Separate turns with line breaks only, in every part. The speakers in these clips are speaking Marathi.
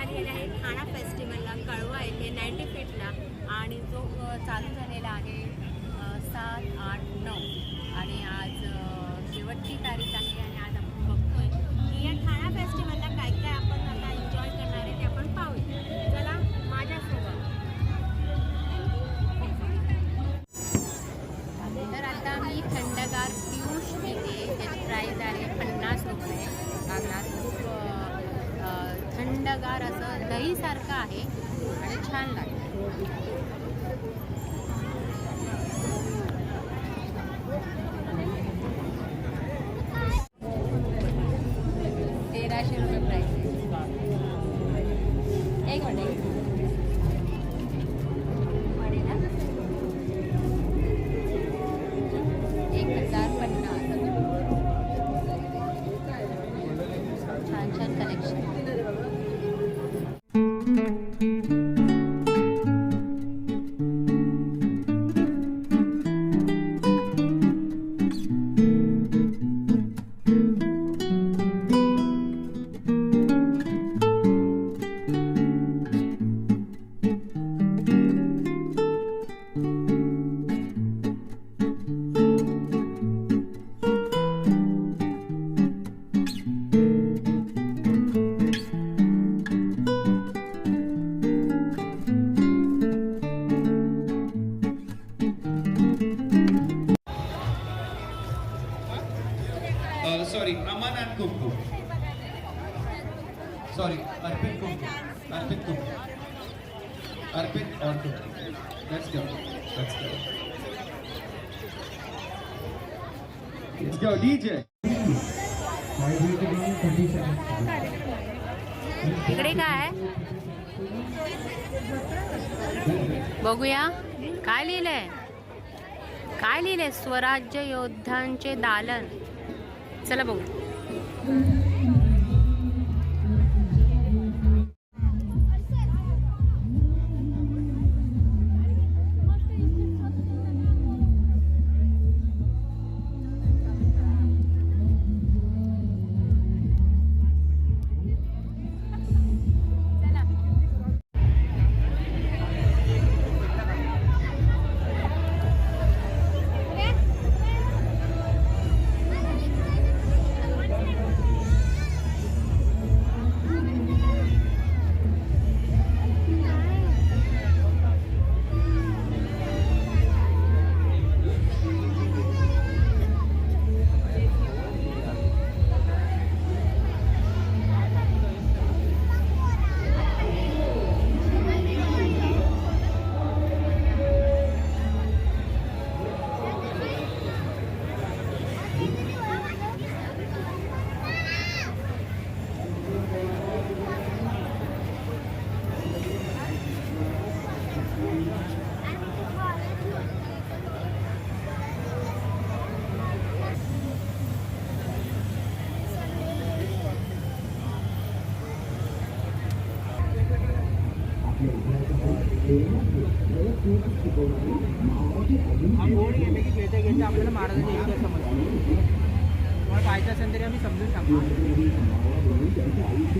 आलेले आहे. खाणा फेस्टिवलला कळवा येथे नाईन्टी फीटला आणि जो चालू झालेला आहे सात आठ नऊ.
आणि आज शेवटची तारीख आहे आणि आज आपण बघतोय की या ठाणा फेस्टिवल Let's go. DJ.
इकडे काय बघूया. काय लिहिलंय? काय लिहिलंय? स्वराज्य योद्ध्यांचे दालन. चला बघू.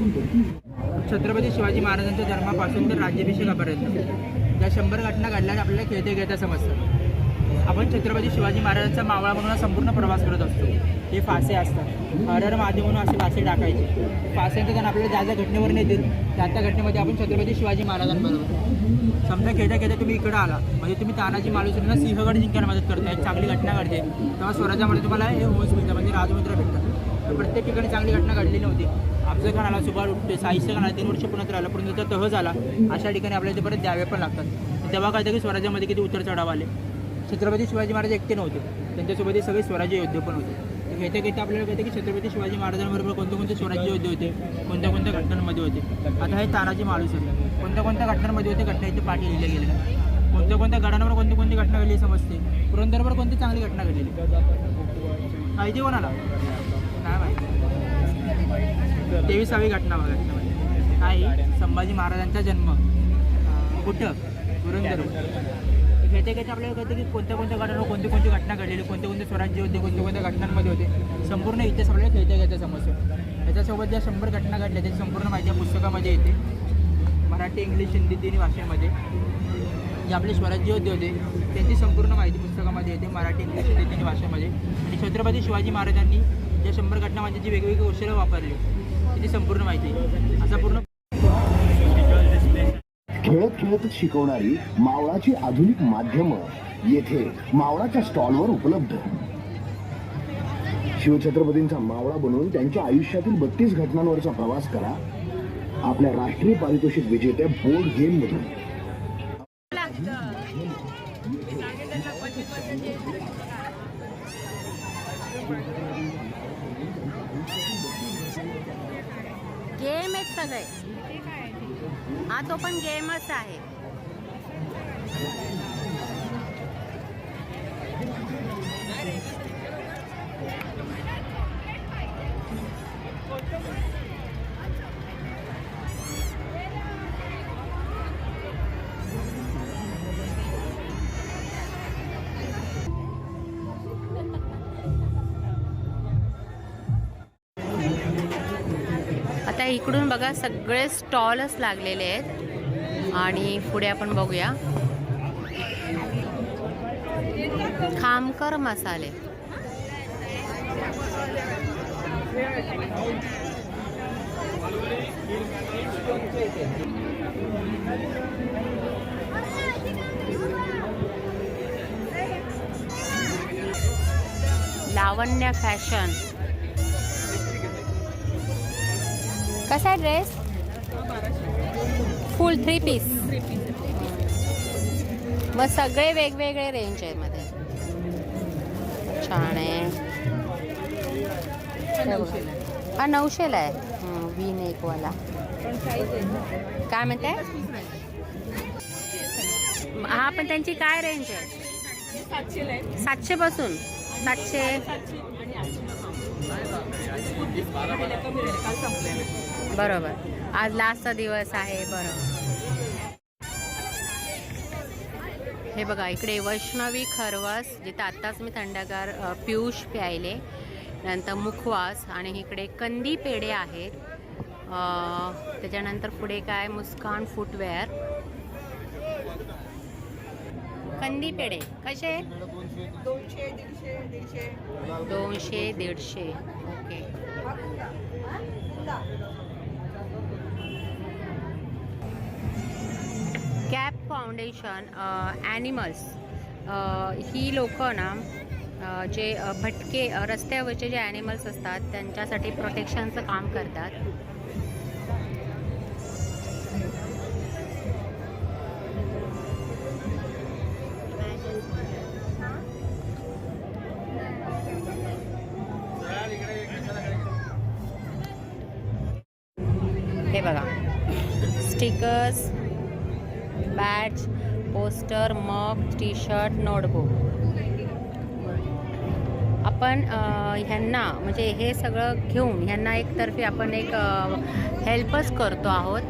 छत्रपती शिवाजी महाराजांच्या जन्मापासून तर राज्याभिषेकापर्यंत. या शंभर घटना घडल्या आपल्याला खेळते खेळता समजतं. आपण छत्रपती शिवाजी महाराजांचा मावळा म्हणून संपूर्ण प्रवास करत असतो. हे फासे असतात. हर हर म्हणून असे फासे टाकायचे. फास्यांचं जण आपल्याला ज्या ज्या घटनेवर नेतील त्या त्या घटनेमध्ये आपण छत्रपती शिवाजी महाराजांबरोबर समजा खेळता खेळता तुम्ही इकडे आला. म्हणजे तुम्ही तानाजी मालुसरींना सिंहगड जिंकायला मदत करताय. एक चांगली घटना घडते. तेव्हा स्वराज्यामध्ये तुम्हाला हे होस मिळतं. म्हणजे राजमित्र भेटतात. प्रत्येक ठिकाणी चांगली घटना घडली नव्हती अफजल खान आला सुभाष उठते साहित्य खान आला तीन वर्ष पुण्यात राहिला परंतु त्याचा तह झाला. अशा ठिकाणी आपल्याला ते परत द्यावे पण लागतात. तेव्हा कळतं की स्वराज्यामध्ये किती उतर चढाव आले. छत्रपती शिवाजी महाराज एकटे नव्हते. त्यांच्यासोबत हे सगळे स्वराज्य योद्धे पण होते. घेते घेता घेता आपल्याला कळतं की छत्रपती शिवाजी महाराजांबरोबर कोणते कोणते स्वराज्य योद्धे होते कोणत्या कोणत्या घटनांमध्ये होते. आता हे तानाजी मालुसरे. कोणत्या कोणत्या घटनांमध्ये होते घटना इथे पाठी लिहिले गेल्या कोणत्या कोणत्या गडांवर कोणती कोणती घटना घडली समजते. पुरंदरवर कोणती चांगली घटना घडलेली. पाहिजे कोणाला? काय माहिती? तेविसावी घटना बघा. त्याच्यामध्ये. संभाजी महाराजांचा जन्म. कुठं? पुरंदर. घेते घेते आपल्याला कळतं की कोणत्या कोणत्या घटनावर कोणती कोणती घटना घडलेली कोणते कोणते स्वराज्य होते कोणत्या कोणत्या घटनांमध्ये होते संपूर्ण इतिहास आपल्याला खेळता खेळता समजतो त्याच्यासोबत ज्या शंभर घटना घडल्या त्याची संपूर्ण माहिती पुस्तकामध्ये येते. मराठी इंग्लिश हिंदी तिन्ही भाषेमध्ये. जे आपले स्वराज्य होते होते त्यांची संपूर्ण माहिती पुस्तकामध्ये येते. मराठी इंग्लिश हिंदी तिन्ही भाषेमध्ये. आणि छत्रपती शिवाजी महाराजांनी ज्या शंभर घटनामध्ये जी वेगवेगळी कौशल्य वापरली त्याची संपूर्ण माहिती. असा पूर्ण
खेळत खेळतच शिकवणारी मावळाची आधुनिक माध्यमं येथे मावळाच्या स्टॉलवर उपलब्ध. शिवछत्रपतींचा मावळा बनवून त्यांच्या आयुष्यातील बत्तीस घटनांवरचा प्रवास करा. आपल्या राष्ट्रीय पारितोषिक विजेत्या बोर्ड गेम मधून
गेम आहेत सगळे. हा तो पण गेमच आहे. आता इकडून बघा सगळे स्टॉलच लागलेले आहेत. आणि पुढे आपण बघूया. खामकर मसाले. लावण्य फॅशन. कसा आहे ड्रेस फुल थ्री पीस मग सगळे वेगवेगळे रेंज आहे मध्ये. छान आहे. हे नऊशेला आहे. वी नेकवाला काय म्हणताय? हा पण त्यांची काय रेंज आहे? सातशे पासून. सातशे. बरोबर. आज लास्टचा दिवस आहे बरोबर. हे बघा इकडे वैष्णवी खरवस जिथं आत्ताच मी थंडगार पियुष प्यायले नंतर मुखवास आणि इकडे कंदी पेढे आहेत. त्याच्यानंतर पुढे काय? मुस्कान फुटवेअर. कंदी पेढे. कसे? दोनशे दीडशे ओके. कॅप फाउंडेशन ॲनिमल्स ही लोक ना uh, जे uh, भटके uh, रस्त्यावरचे जे ॲनिमल्स असतात त्यांच्यासाठी प्रोटेक्शनचं काम करतात. हे बघा. Stickers badge poster mug T shirt notebook. आपण ह्यांना म्हणजे हे सगळं घेऊन ह्यांना एकतर्फी आपण एक हेल्पच करतो आहोत.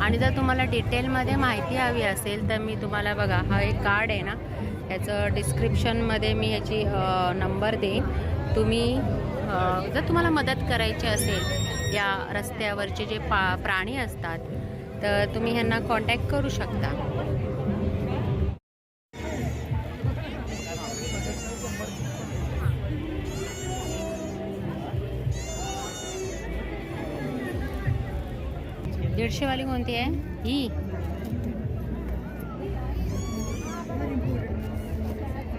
आणि जर तुम्हाला डिटेलमध्ये माहिती हवी असेल तर मी तुम्हाला बघा हा एक कार्ड आहे ना याचं डिस्क्रिप्शनमध्ये मी याची नंबर देईन. तुम्ही जर तुम्हाला मदत करायची असेल या रस्त्यावरचे जे पा प्राणी असतात तर तुम्ही ह्यांना कॉन्टॅक्ट करू शकता. दीडशेवाली कोणती आहे? ही.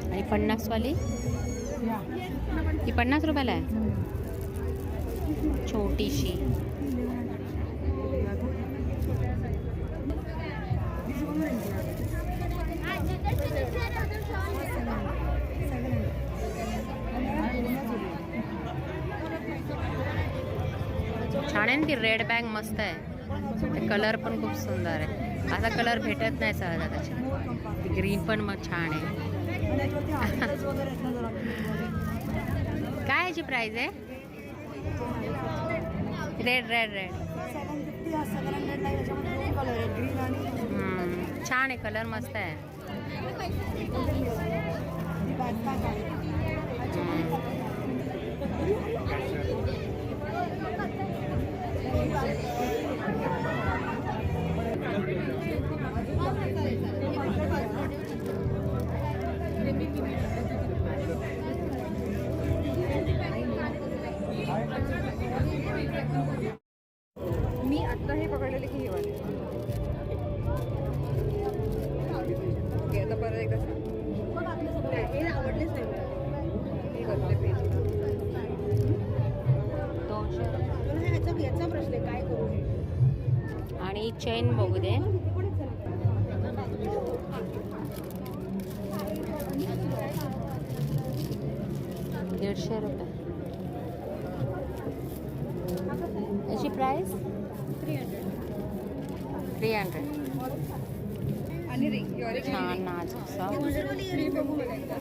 आणि पन्नासवाली? ही पन्नास रुपयाला आहे? छोटीशी. छान आहे ना ती रेड बॅग मस्त आहे. कलर पण खूप सुंदर आहे असा कलर भेटत नाही सहजा त्याच्यात ग्रीन पण मग छान आहे. काय याची प्राइस आहे? रेड रेड रेड छान आहे कलर मस्त आहे. चेन दे। दीडशे रुपये। याची price three hundred
ring orange
छान नाजूकसा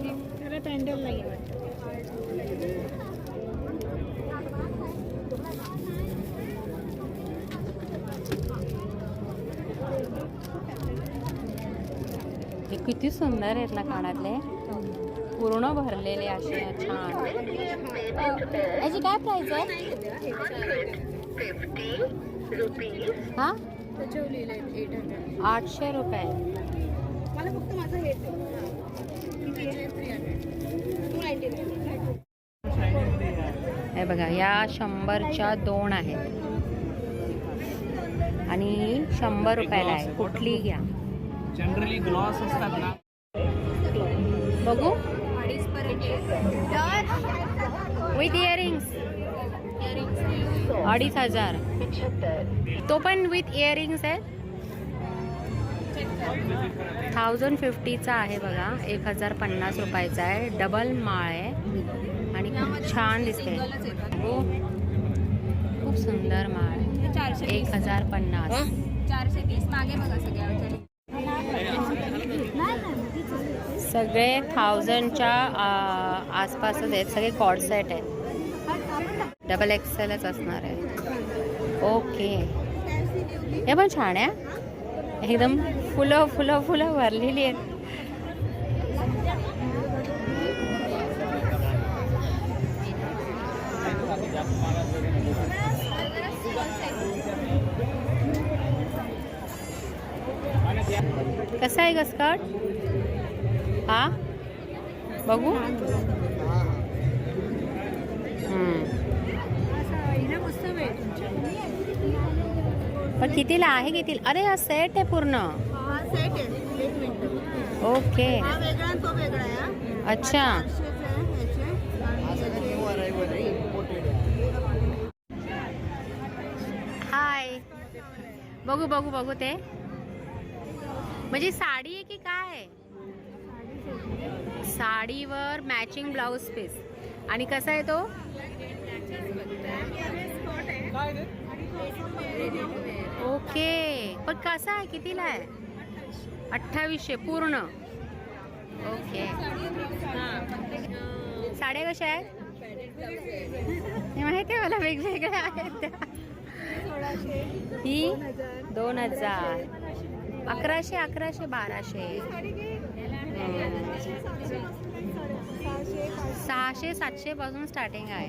हे किती सुंदर आहेत ना कानातले. पूर्ण भरलेले असे छान. याची काय प्राइस आहे? हा? आठशे रुपये.
मला फक्त माझं हे
बघा या शंभरच्या दोन आहेत. आणि शंभर रुपयाला आहे. कुठली घ्या.
जनरली ग्लॉस असतात ना.
बघू.
अडीच पर्यंत
विथ इयरिंग्स अडीच हजार. तो पण विथ इयरिंग्स आहे? थाउजंड फिफ्टीचा आहे बघा. एक हजार पन्नास रुपयाचा आहे. डबल माळ आहे. आणि खूप छान दिसते हो. खूप सुंदर माळ. आहे. एक हजार पन्नास.
चारशे वीस. मागे बघा सगळ्या
सगळे थाउजंडच्या आसपासच आहेत. सगळे कॉड सेट आहेत. डबल एक्सेलच असणार आहे. ओके हे पण छान आहे एकदम फुलं फुलं फुलं भरलेली आहेत. कसं आहे ग स्कर्ट हा? बघू हम्म. पण कितीला आहे कितीला? अरे हा सेट आहे पूर्ण.
सेट आहे एक मिनिट
ओके
हा वेगळा आणि तो वेगळा आहे हा.
अच्छा.
चारशेचे आहे ह्याचे आणि
हाय बघू बघू बघू ते. म्हणजे साडी आहे की काय? साडीवर मॅचिंग ब्लाऊज पीस आणि कसा आहे तो? ओके पण कसा आहे? कितीला आहे? अठ्ठावीसशे पूर्ण. ओके साड्या कशा आहेत? माहिती आहे मला? वेगवेगळ्या आहेत ही दोन हजार. अकराशे अकराशे बाराशे. सहाशे सातशे पासून स्टार्टिंग आहे.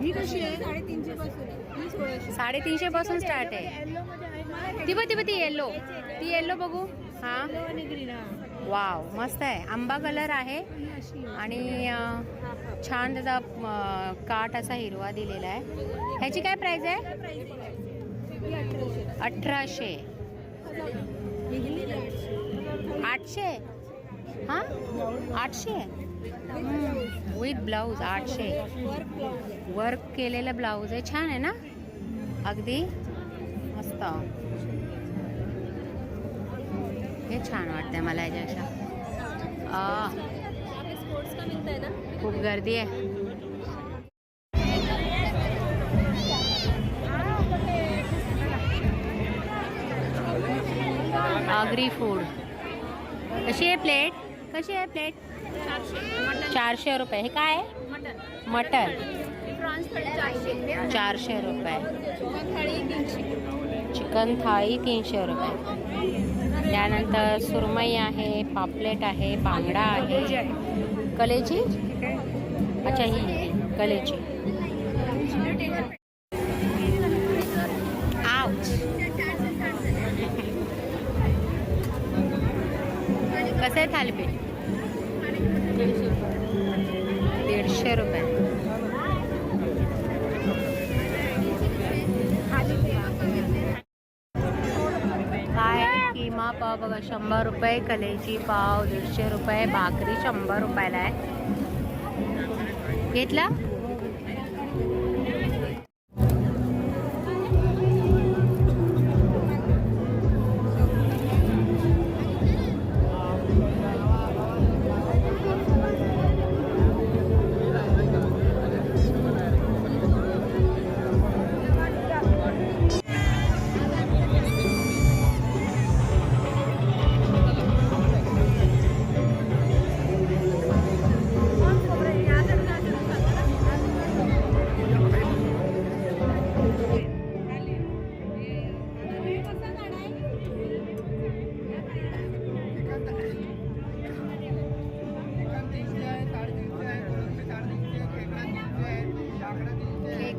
ही कशी आहे? साडेतीनशे पासून. आहे. ही सोळाशे.
साडेतीनशे पासून स्टार्ट आहे. ती बघ ती बघ ती येल्लो ती येल्लो बघू. हा? वाव मस्त आहे. आंबा कलर आहे. आणि अं, छान त्याचा अं, काठ असा हिरवा दिलेला आहे. ह्याची काय प्राइस आहे? अठराशे. आठशे? हां? आठशे? विथ ब्लाऊज आठशे. वर्क केलेलं ब्लाऊज आहे. छान आहे ना? अगदी मस्त. हे छान वाटतंय मला याच्यापेक्षा. खूप गर्दी आहे. आगरी फूड कशी आहे प्लेट कशी आहे प्लेट? चारशे. रुपये. हे काय आहे? मटन चारशे रुपये चिकन थाळी तीनशे. रुपये. त्यानंतर सुरमई आहे पापलेट आहे बांगडा आहे. कलेची अच्छा ही कलेची कसं आहे थालीपीठ? बघा शंभर रुपये कलेची पाव दीडशे रुपये भाकरी शंभर रुपयाला आहे. घेतला?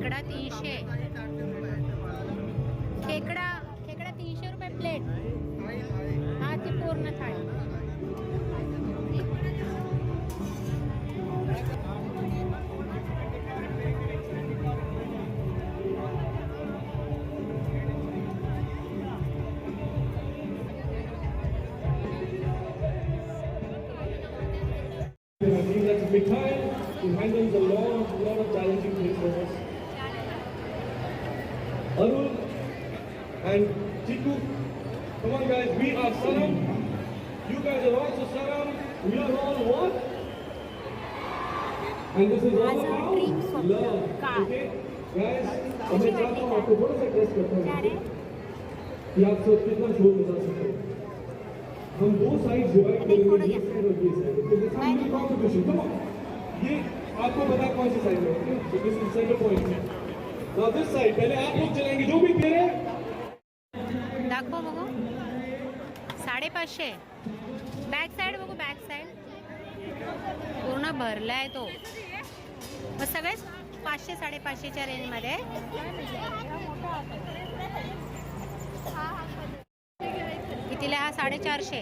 खेकडा तीनशे. खेकडा खेकडा तीनशे रुपये प्लेट हा ती पूर्ण थाळी. Behind, behind them and Chiku. Come on, guys. We are Saram. You guys are also Saram. We are all one. And this is all about love. Okay? Guys, अब मैं चाहता हूँ आपको थोड़ा सा टेस्ट करता हूँ कि आप सब कितना शोर बजा सकते हो हम दो साइड डिवाइड करेंगे ये साइड और ये साइड तो this is competition come on ये आपको पता कौन सी साइड है okay this is centre point now this side पहले आप लोग चलाएँगे जो भी कह रहे हैं
पाचशे. बॅक साईड बघू बॅक साईड पूर्ण भरला आहे तो. मग सगळेच पाचशे साडेपाचशेच्या रेंजमध्ये कितीला हा? साडेचारशे.